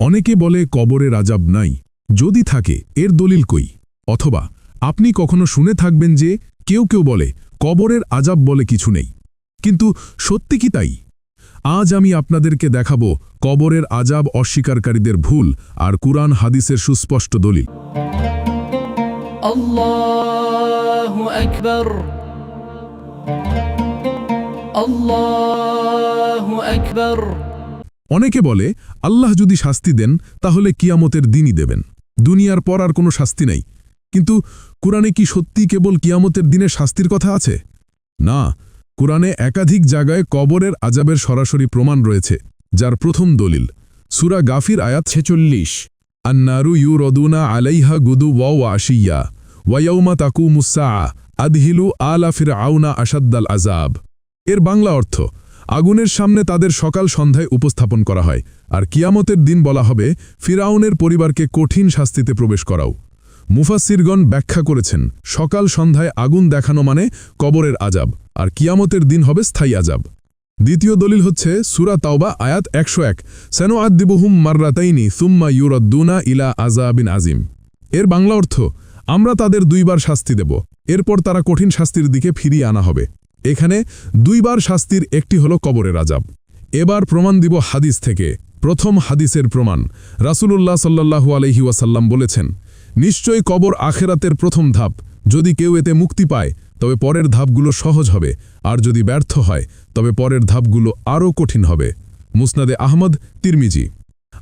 অনেকে বলে কবরে রাজাব নাই, যদি থাকে, এর দলিল কই? অথবা, আপনি কখনো শুনে থাকবেন যে, কেউ কেউ বলে, কবরের আজাব বলে কিছু নেই। কিন্তু সত্যি কি তাই? আজ আমি আপনাদেরকে দেখাব কবরের আজাব অস্বীকারীদের ভুল আর কুরআন হাদিসের সুস্পষ্ট দলিল। আল্লাহু আকবার। অনেকে বলে, আল্লাহ যদি শাস্তি দেন, তাহলে কিয়ামতের দিনই দেবেন। দুনিয়ার পর আর কোনো শাস্তি নাই। কিন্তু কোরআনে কি সত্যি কেবল কিয়ামতের দিনে শাস্তির কথা আছে? না, কোরআনে একাধিক জায়গায় কবরের আজাবের সরাসরি প্রমাণ রয়েছে, যার প্রথম দলিল, সুরা গাফির আয়াত ছেচল্লিশ, আন্নারু ইউ রদুনা আলাইহা গুদু ওয়াও আশিয়া ওয়াইয়াউমা তাকু মুসা আদহিলু আলা ফির আউনা আসাদ্দাল আজাব এর বাংলা অর্থ আগুনের সামনে তাদের সকাল সন্ধ্যায় উপস্থাপন করা হয়, আর কিয়ামতের দিন বলা হবে, ফিরাউনের পরিবারকে কঠিন শাস্তিতে প্রবেশ করাও। মুফাসিরগণ ব্যাখ্যা করেছেন, সকাল সন্ধ্যায় আগুন দেখানো মানে কবরের আজাব আর কিয়ামতের দিন হবে স্থায়ী আজাব দ্বিতীয় দলিল হচ্ছে, সুরা তাওবা, আয়াত একশো এক সেনো আদিবহুম মার্রাতাইনি সুম্মা ইউরদ্দুনা ইলা আজাবিন আজিম এর বাংলা অর্থ, আমরা তাদের দুইবার শাস্তি দেব, এরপর তারা কঠিন শাস্তির দিকে ফিরিয়ে আনা হবে। এখানে দুইবার শাস্তির একটি হল কবরের আজাব এবার প্রমাণ দিব হাদিস থেকে। প্রথম হাদিসের প্রমাণ, রাসূলুল্লাহ সাল্লাল্লাহু আলহি ওয়াসাল্লাম বলেছেন, নিশ্চয়ই কবর আখেরাতের প্রথম ধাপ। যদি কেউ এতে মুক্তি পায়, তবে পরের ধাপগুলো সহজ হবে। আর যদি ব্যর্থ হয়, তবে পরের ধাপগুলো আরও কঠিন হবে। মুসনাদে আহমদ, তিরমিজি।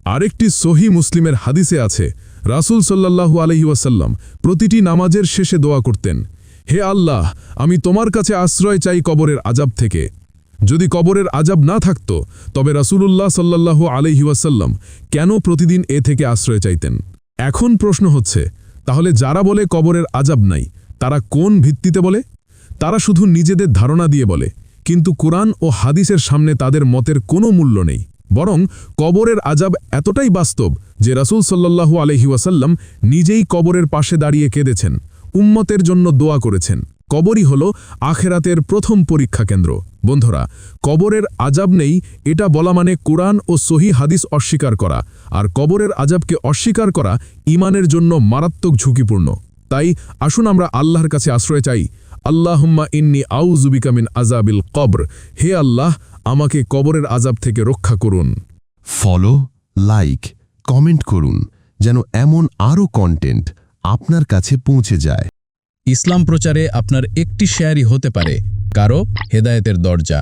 আরেকটি সহি মুসলিমের হাদিসে আছে, রাসূল সাল্লাল্লাহু আলহি ওয়াসাল্লাম প্রতিটি নামাজের শেষে দোয়া করতেন। হে আল্লাহ, আমি তোমার কাছে আশ্রয় চাই কবরের আজাব থেকে। যদি কবরের আজাব না থাকত, তবে রাসূলুল্লাহ সাল্লাল্লাহু আলহি ওয়াসাল্লাম কেন প্রতিদিন এ থেকে আশ্রয় চাইতেন? এখন প্রশ্ন হচ্ছে, তাহলে যারা বলে কবরের আজাব নাই, তারা কোন ভিত্তিতে বলে? তারা শুধু নিজেদের ধারণা দিয়ে বলে, কিন্তু কোরআন ও হাদিসের সামনে তাদের মতের কোনো মূল্য নেই। বরং কবরের আজাব এতটাই বাস্তব যে রাসূল সাল্লাল্লাহু আলহি ওয়াসাল্লাম নিজেই কবরের পাশে দাঁড়িয়ে কেঁদেছেন। উম্মতের জন্য দোয়া করেছেন। কবরই হল আখেরাতের প্রথম পরীক্ষা কেন্দ্র। বন্ধুরা, কবরের আজাব নেই, এটা বলা মানে কোরআন ও সহি হাদিস অস্বীকার করা। আর কবরের আজাবকে অস্বীকার করা ইমানের জন্য মারাত্মক ঝুঁকিপূর্ণ। তাই আসুন আমরা আল্লাহর কাছে আশ্রয় চাই। আল্লাহুম্মা ইন্নি আউজুবিকামিন আজাবিল কবর। হে আল্লাহ, আমাকে কবরের আজাব থেকে রক্ষা করুন। ফলো, লাইক, কমেন্ট করুন, যেন এমন আরও কন্টেন্ট আপনার কাছে পৌঁছে যায়। ইসলাম প্রচারে আপনার একটি শেয়ারই হতে পারে কারও হেদায়েতের দরজা।